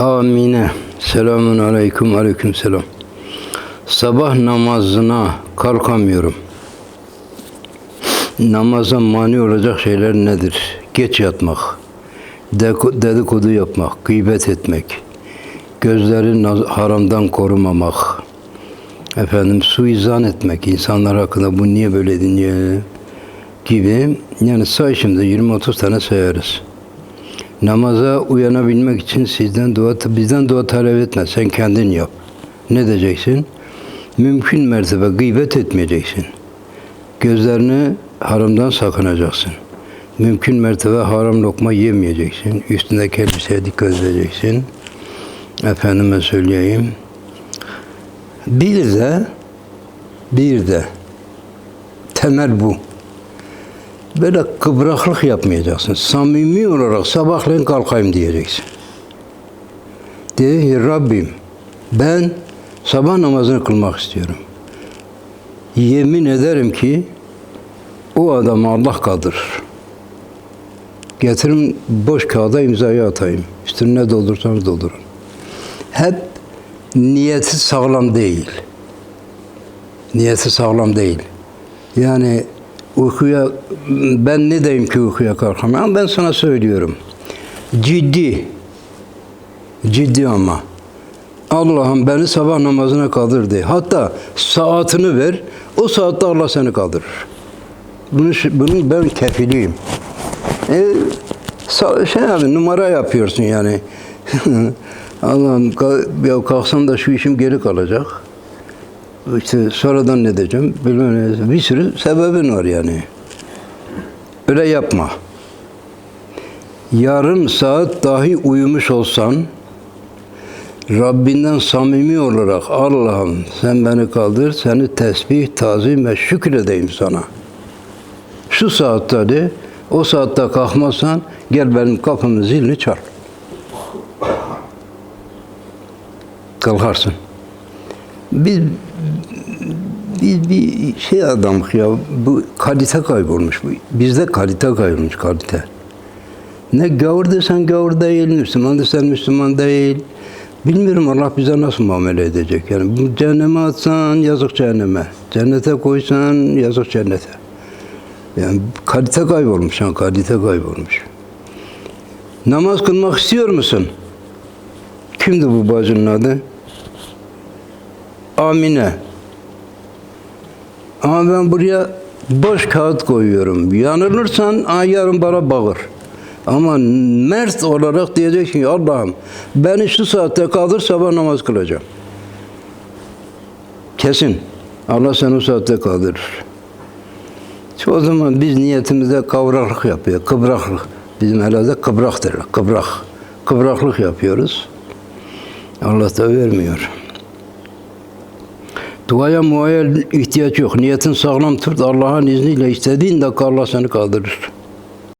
Amine. Selamun aleyküm, aleyküm selam. Sabah namazına kalkamıyorum. Namaza mani olacak şeyler nedir? Geç yatmak, dedikodu yapmak, gıybet etmek, gözleri haramdan korumamak, efendim suizan etmek, insanlar hakkında bu niye böyle dinliyor gibi. Yani say şimdi 20-30 tane sayarız. Namaza uyanabilmek için sizden dua, bizden dua talep etme. Sen kendin yap. Ne diyeceksin? Mümkün mertebe gıybet etmeyeceksin. Gözlerini haramdan sakınacaksın. Mümkün mertebe haram lokma yemeyeceksin. Üstündeki elbiseye dikkat edeceksin. Efendime söyleyeyim. Bir de bir de temel bu. Böyle kıbraklık yapmayacaksın. Samimi olarak sabahleyin kalkayım diyeceksin. Diye ki Rabbim ben sabah namazını kılmak istiyorum. Yemin ederim ki o adamı Allah kaldırır. Getirin boş kağıda imzayı atayım. Üstüne ne doldursanız doldurun. Hep niyeti sağlam değil. Niyeti sağlam değil. Yani uykuya ben ne diyeyim ki uykuya kalkamam ama ben sana söylüyorum. Ciddi. Ciddi ama. Allah'ım beni sabah namazına kaldır de. Hatta saatini ver. O saatte Allah seni kaldırır. Bunu, bunun ben kefiliyim. E, şey abi numara yapıyorsun yani. Allah'ım ya kalksam da şu işim geri kalacak. İşte sonradan ne diyeceğim bilmem ne. Bir sürü sebebin var yani. Öyle yapma. Yarım saat dahi uyumuş olsan Rabbinden samimi olarak Allah'ım sen beni kaldır, seni tesbih, tazim ve şükredeyim sana. Şu saatte de o saatte kalkmazsan gel benim kapımın zilini çal. Kalkarsın. Biz biz bir şey adamık ya. Bu kalite kaybolmuş. Bu. Bizde kalite kaybolmuş kalite. Ne gavur desen gavur değil, Müslüman desen Müslüman değil. Bilmiyorum Allah bize nasıl muamele edecek. Yani bu cehenneme atsan yazık cehenneme. Cennete koysan yazık cennete. Yani kalite kaybolmuş ha, kalite kaybolmuş. Namaz kılmak istiyor musun? Kimdi bu bacının adı? Amine. Ama ben buraya boş kağıt koyuyorum. Yanılırsan aa, yarın bana bağır. Ama mert olarak diyeceksin ki Allah'ım beni şu saatte kaldır sabah namaz kılacağım. Kesin. Allah seni o saatte kaldırır. O zaman biz niyetimizde kavraklık yapıyor. Kıbraklık. Bizim herhalde kıbrak derler. Kıbrak. Kıbraklık yapıyoruz. Allah da vermiyor. Duaya muaya ihtiyaç yok. Niyetin sağlam tut. Allah'ın izniyle istediğin dakika Allah seni kaldırır.